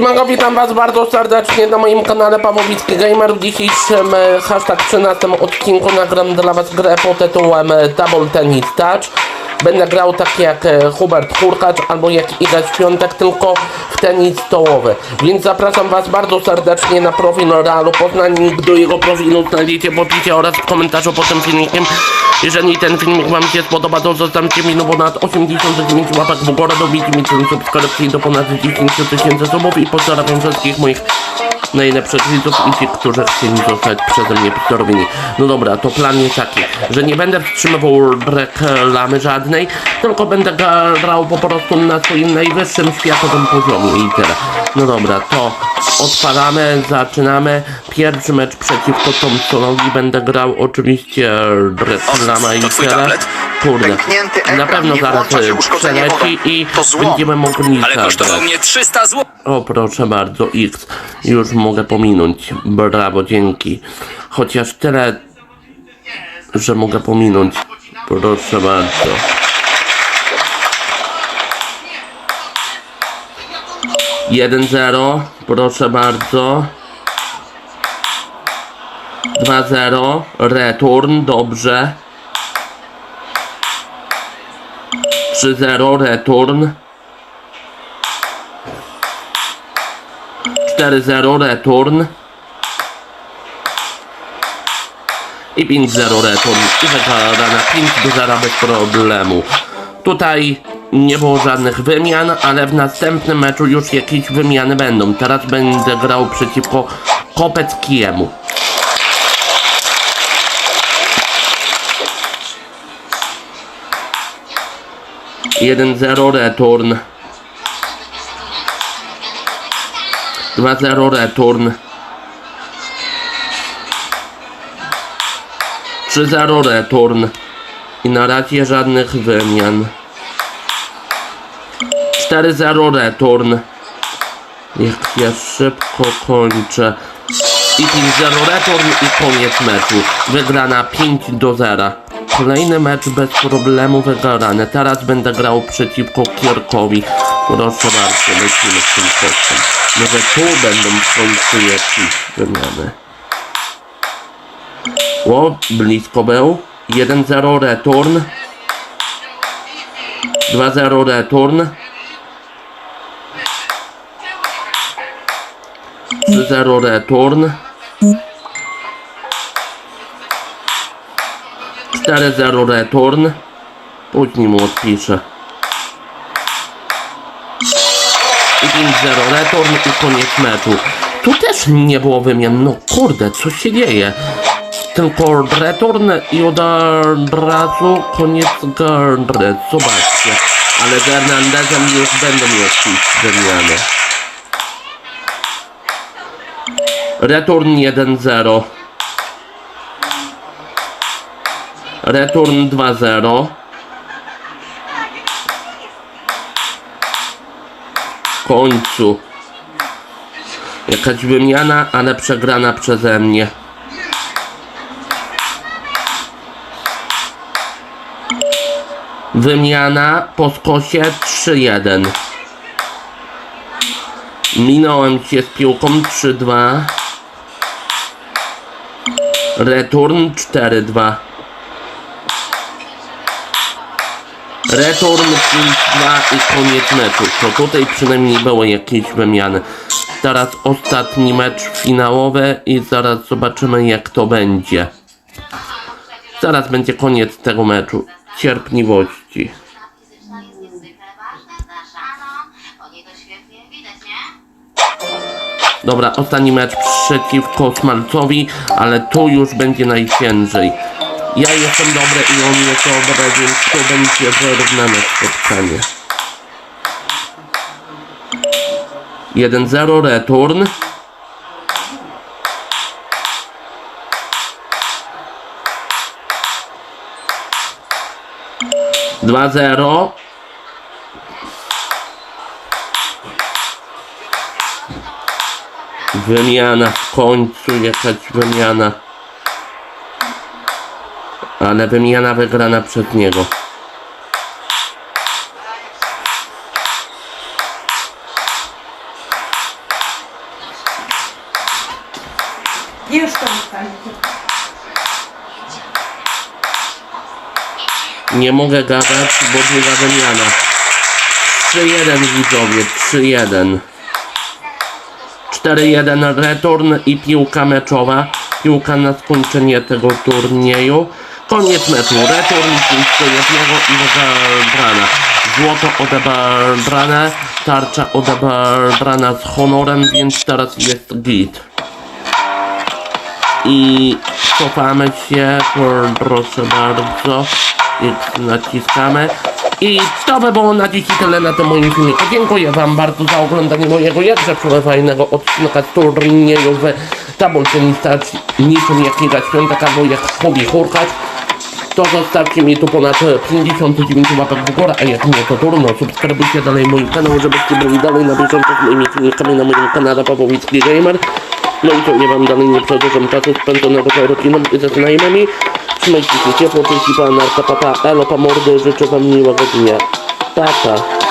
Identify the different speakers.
Speaker 1: Siemanko, witam was bardzo serdecznie na moim kanale Pawłowicki Gamer. W dzisiejszym e, hashtag 13 odcinku nagram dla was grę pod tytułem e, Double Tennis Touch. Będę grał tak jak e, Hubert Hurkacz albo jak Iga Świątek, tylko w tenis stołowy. Więc zapraszam was bardzo serdecznie na profil Realu Poznań. Do jego profilu znajdziecie w opisie oraz w komentarzu pod tym filmikiem. Jeżeli ten filmik wam się spodoba, to zostawcie mi no ponad 89 łapek w górę, dobicie mi subskrypcji do ponad 10 tysięcy subów i pozdrawiam wszystkich moich najlepszych widzów i tych, którzy chcieli zostać przeze mnie pozdrowieni. No dobra, to plan jest taki, że nie będę wstrzymywał reklamy żadnej, tylko będę grał po prostu na swoim najwyższym światowym poziomie i tyle. No dobra, to odpalamy, zaczynamy. Pierwszy mecz przeciwko Thompsonowi będę grał oczywiście reklama i
Speaker 2: tablet?
Speaker 1: Kurde, na pewno zaraz przeleci i będziemy mogli
Speaker 2: Ale kosztował
Speaker 1: zagrać.
Speaker 2: mnie 300 zł.
Speaker 1: O, proszę bardzo, X. Już mogę pominąć. Brawo, dzięki. Chociaż tyle, że mogę pominąć. Proszę bardzo. Jeden zero, proszę bardzo. Dwa zero, return, dobrze. Trzy zero, return. 4-0 return. I 5-0 return. I wygląda na 5 do 0 bez problemu. Tutaj nie było żadnych wymian, ale w następnym meczu już jakieś wymiany będą. Teraz będę grał przeciwko Kopeckiemu. Jeden zero return. 2-0 return 3-0 return i na razie żadnych wymian 4-0 return jak ja szybko kończę i 5-0 return i koniec meczu wygrana 5 do 0 Kolejny mecz bez problemu wygrany. Teraz będę grał przeciwko Kierkowi. Proszę bardzo, lecimy z tym kosztem. Może tu będą w końcu jakieś wymiany. O, blisko był. 1-0 return. 2-0 return. 3-0 return. 4-0 return. Później mu odpiszę. I 5-0 return i koniec meczu. Tu też nie było wymian. No kurde, co się dzieje? Tylko return i od razu koniec gry. Zobaczcie. Ale z Hernandezem już będą jakieś wymiany. Return 1-0. Return 2-0. W końcu. Jakaś wymiana, ale przegrana przeze mnie. Wymiana po skosie 3-1. Minąłem się z piłką 3-2. Return 4-2. Return 5-2 i koniec meczu. To tutaj przynajmniej były jakieś wymiany. Teraz ostatni mecz finałowy i zaraz zobaczymy jak to będzie. Zaraz będzie koniec tego meczu. Cierpliwości. Dobra, ostatni mecz przeciwko Smalcowi, ale tu już będzie najciężej. Ja jestem dobry i on jest dobry, więc to będzie wyrównane spotkanie. 1-0 return. Dwa zero. Wymiana w końcu, jakaś wymiana. Ale wymiana wygrana przez niego.
Speaker 2: Już to
Speaker 1: Nie mogę gadać, bo była wymiana. 3-1 widzowie, 3-1. 4-1 return i piłka meczowa. Piłka na skończenie tego turnieju. Koniec meczu. Return 5 do 1 i odebrana. Złoto odebrane. Tarcza odebrana z honorem, więc teraz jest git. I cofamy się, proszę bardzo. X naciskamy. I to by było na dziś tyle na tym moim filmiku. Dziękuję Wam bardzo za oglądanie mojego jakże fajnego odcinka turnieju w Stars niczym jak Liga Świątek albo jak hobby hurkać. To zostawcie mi tu ponad 59 łapek w górę, a jak nie to trudno, subskrybujcie dalej mój kanał, żebyście byli dalej na bieżąco z moimi filmikami na moim kanale Pawłowicki Gamer. No i to nie wam dalej nie przedłużam czasu spędzonego za rodziną i ze znajomymi. Trzymajcie się ciepło, cześć i pana, papa, elo, pa mordy, życzę wam miłego dnia. Papa.